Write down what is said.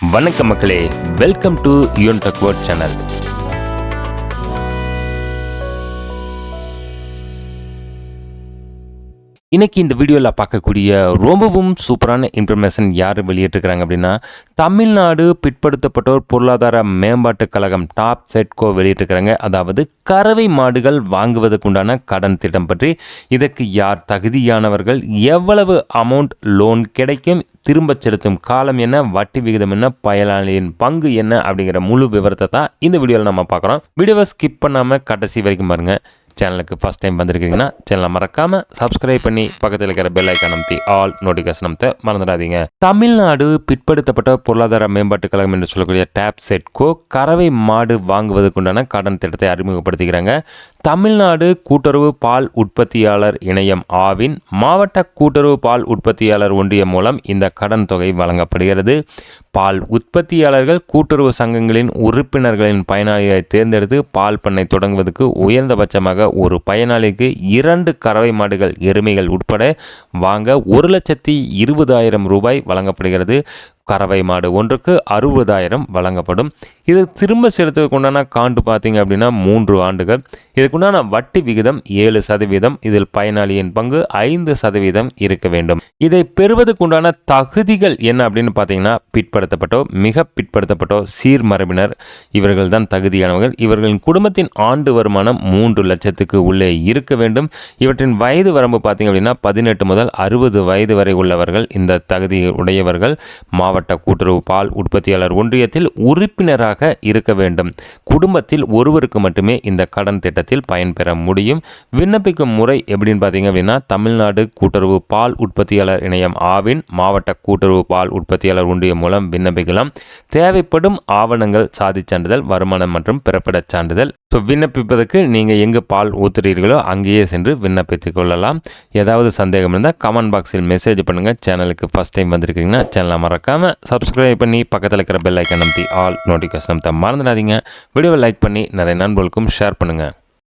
வணக்கம் மக்களே welcome to யூன் டக்வர்ட் சேனல் இன்னைக்கு இந்த வீடியோவில் பார்க்கக்கூடிய ரொம்பவும் சூப்பரான இன்ஃபர்மேஷன் யார் வெளியிட்டிருக்கிறாங்க அப்படின்னா தமிழ்நாடு பிற்படுத்தப்பட்டோர் பொருளாதார மேம்பாட்டுக் கழகம் டாப் செட்கோ வெளியிட்டிருக்கிறாங்க. அதாவது கறவை மாடுகள் வாங்குவதற்குண்டான கடன் திட்டம் பற்றி. இதற்கு யார் தகுதியானவர்கள்? எவ்வளவு அமௌண்ட் லோன் கிடைக்கும்? திரும்பச் செலுத்தும் காலம் என்ன வட்டி விகிதம் என்ன பயனாளியின் பங்கு என்ன அப்படிங்கிற முழு விவரத்தை தான் இந்த வீடியோவில் நம்ம பார்க்குறோம். வீடியோவை ஸ்கிப் பண்ணாமல் கடைசி வரைக்கும் பாருங்கள் சேனலுக்கு ஃபஸ்ட் டைம் வந்திருக்கீங்கன்னா சேனலை மறக்காமல் சப்ஸ்கிரைப் பண்ணி பக்கத்தில் இருக்கிற பெல் ஐக்கான் அமைத்தி ஆல் நோட்டிஃபிகேஷன் அமைத்த மறந்துடாதீங்க. தமிழ்நாடு பிற்படுத்தப்பட்ட பொருளாதார மேம்பாட்டுக் கழகம் என்று சொல்லக்கூடிய டேப் செட்கோ கறவை மாடு வாங்குவதற்குண்டான கடன் திட்டத்தை அறிமுகப்படுத்துகிறாங்க தமிழ்நாடு கூட்டுறவு பால் உற்பத்தியாளர் இணையம் ஆவின் மாவட்ட கூட்டுறவு பால் உற்பத்தியாளர் ஒன்றியம் மூலம் இந்த கடன் தொகை வழங்கப்படுகிறது. பால் உற்பத்தியாளர்கள் கூட்டுறவு சங்கங்களின் உறுப்பினர்களின் பயனாளிகளை தேர்ந்தெடுத்து பால் பண்ணை தொடங்குவதற்கு உயர்ந்தபட்சமாக ஒரு பயனாளிக்கு இரண்டு கறவை மாடுகள் எருமைகள் உட்பட வாங்க ஒரு லட்சத்தி இருபதாயிரம் ரூபாய் வழங்கப்படுகிறது. கறவை மாடு ஒன்றுக்கு அறுபதாயிரம் வழங்கப்படும். இது திரும்ப செலுத்துவதற்கு உண்டான காண்டு பார்த்தீங்க அப்படின்னா மூன்று ஆண்டுகள். இதுக்குண்டான வட்டி விகிதம் ஏழு சதவீதம். இதில் பயனாளியின் பங்கு ஐந்து சதவீதம் இருக்க வேண்டும். இதை பெறுவதற்குண்டான தகுதிகள் என்ன அப்படின்னு பார்த்தீங்கன்னா பிற்படுத்தப்பட்டோ மிக பிற்படுத்தப்பட்டோ சீர்மரபினர். இவர்கள் தான் தகுதியானவர்கள். இவர்களின் குடும்பத்தின் ஆண்டு வருமானம் மூன்று லட்சத்துக்கு உள்ளே இருக்க வேண்டும். இவற்றின் வயது வரம்பு பார்த்தீங்க அப்படின்னா பதினெட்டு முதல் அறுபது வயது வரை உள்ளவர்கள் இந்த தகுதி உடையவர்கள் மாவட்ட கூட்டுறவு பால் உற்பத்தியாளர் ஒன்றியத்தில் உறுப்பினராக இருக்க வேண்டும். குடும்பத்தில் ஒருவருக்கு மட்டுமே இந்த கடன் திட்டத்தில் பயன்பெற முடியும். விண்ணப்பிக்கும் முறை எப்படின்னு பார்த்தீங்க அப்படின்னா தமிழ்நாடு கூட்டுறவு பால் உற்பத்தியாளர் இணையம் ஆவின் மாவட்ட கூட்டுறவு பால் உற்பத்தியாளர் ஒன்றியம் மூலம் விண்ணப்பிக்கலாம். தேவைப்படும் ஆவணங்கள் சாதிச் சான்றிதழ் வருமானம் மற்றும் பிறப்பிடச் சான்றிதழ் ஸோ விண்ணப்பிப்பதற்கு நீங்கள் எங்கே பால் ஊத்துறீர்களோ அங்கேயே சென்று விண்ணப்பித்துக் கொள்ளலாம். ஏதாவது சந்தேகம் இருந்தால் கமெண்ட் பாக்ஸில் மெசேஜ் பண்ணுங்கள் சேனலுக்கு ஃபஸ்ட் டைம் வந்திருக்கீங்கன்னா சேனலை மறக்காமல் சப்ஸ்கிரைப் பண்ணி பக்கத்தில் இருக்கிற பெல் ஐக்கன் நம்பி ஆல் நோட்டிஃபிகேஷன் நம்பி மறந்துடாதீங்க வீடியோவை லைக் பண்ணி நிறைய நண்பர்களுக்கும் ஷேர் பண்ணுங்கள்